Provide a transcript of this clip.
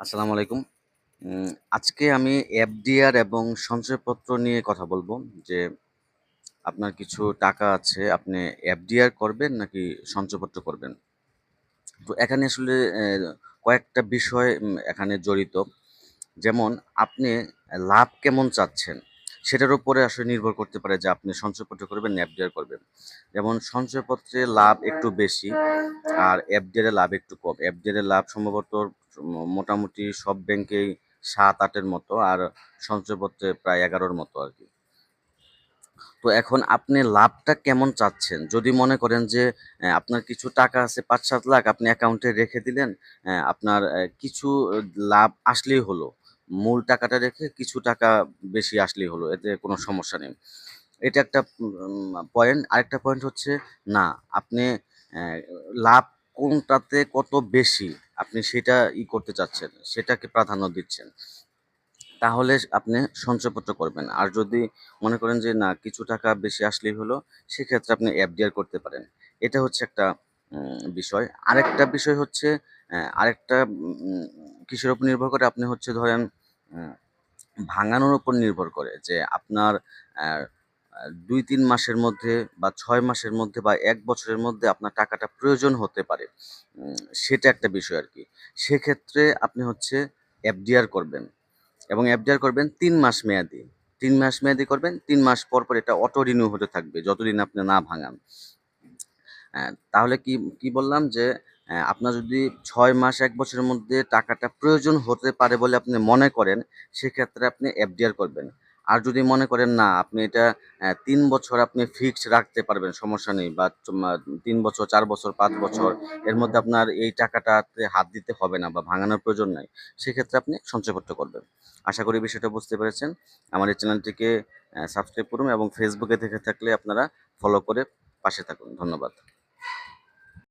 আসসালামু আলাইকুম। আজকে আমি এফডিআর এবং সঞ্চয়পত্র নিয়ে কথা বলব যে, আপনার কিছু টাকা আছে, আপনি এফডিআর করবেন নাকি সঞ্চয়পত্র করবেন? তো এখানে আসলে কয়েকটা বিষয় এখানে জড়িত। যেমন আপনি লাভ কেমন চাচ্ছেন? সেটার উপরে আসলে নির্ভর করতে পারে যে আপনি সঞ্চয়পত্র করবেন এফডিআর করবেন। যেমন সঞ্চয়পত্রে লাভ একটু বেশি আর এফডিআর লাভ একটু কম। এফডিআর লাভ সম্ভবত মোটামুটি সব ব্যাংকেই সাত আটের মতো আর সঞ্চয়পত্রে প্রায় এগারোর মতো আর কি তো এখন আপনি লাভটা কেমন চাচ্ছেন? যদি মনে করেন যে আপনার কিছু টাকা আছে ৫-৭ লাখ আপনি অ্যাকাউন্টে রেখে দিলেন, আপনার কিছু লাভ আসলেই হলো। মূল টাকাটা রেখে কিছু টাকা বেশি আসলেই হলো। এতে কোনো সমস্যা নেই। এটা একটা পয়েন্ট। আরেকটা পয়েন্ট হচ্ছে না, আপনি লাভ কোনটাতে কত বেশি আপনি সেটা ই করতে চাচ্ছেন, সেটাকে প্রাধান্য দিচ্ছেন। তাহলে আপনি সঞ্চয়পত্র করবেন। আর যদি মনে করেন যে না কিছু টাকা বেশি আসলেই হলো, সেক্ষেত্রে আপনি এফডিআর করতে পারেন। এটা হচ্ছে একটা বিষয়। আরেকটা বিষয় হচ্ছে আরেকটা কিসের উপর নির্ভর করে? আপনি হচ্ছে ধরেন ভাঙানোর উপর নির্ভর করে যে আপনার দুই তিন মাসের মধ্যে বা ছয় মাসের মধ্যে বা এক বছরের মধ্যে আপনার টাকাটা প্রয়োজন হতে পারে। সেটা একটা বিষয় আর কি সেক্ষেত্রে আপনি হচ্ছে এফডিআর করবেন এবং এফডিআর করবেন তিন মাস মেয়াদি। তিন মাস মেয়াদি করবেন। তিন মাস পর, পর এটা অটো রিনিউ হতে থাকবে যতদিন আপনি না ভাঙান। তাহলে কি, কি বললাম যে আপনার যদি ছয় মাস এক বছরের মধ্যে টাকাটা প্রয়োজন হতে পারে বলে আপনি মনে করেন, সেক্ষেত্রে আপনি এফডিআর করবেন। আর যদি মনে করেন না আপনি এটা তিন বছর আপনি ফিক্সড রাখতে পারবেন, সমস্যা নেই বা তিন বছর, চার বছর, পাঁচ বছর এর মধ্যে আপনার এই টাকাটাতে হাত দিতে হবে না বা ভাঙানোর প্রয়োজন নাই। সেক্ষেত্রে আপনি সঞ্চয়পত্র করবেন। আশা করি বিষয়টা বুঝতে পেরেছেন। আমার এই চ্যানেলটিকে সাবস্ক্রাইব করুন এবং ফেসবুকে দেখে থাকলে আপনারা ফলো করে পাশে থাকুন। ধন্যবাদ।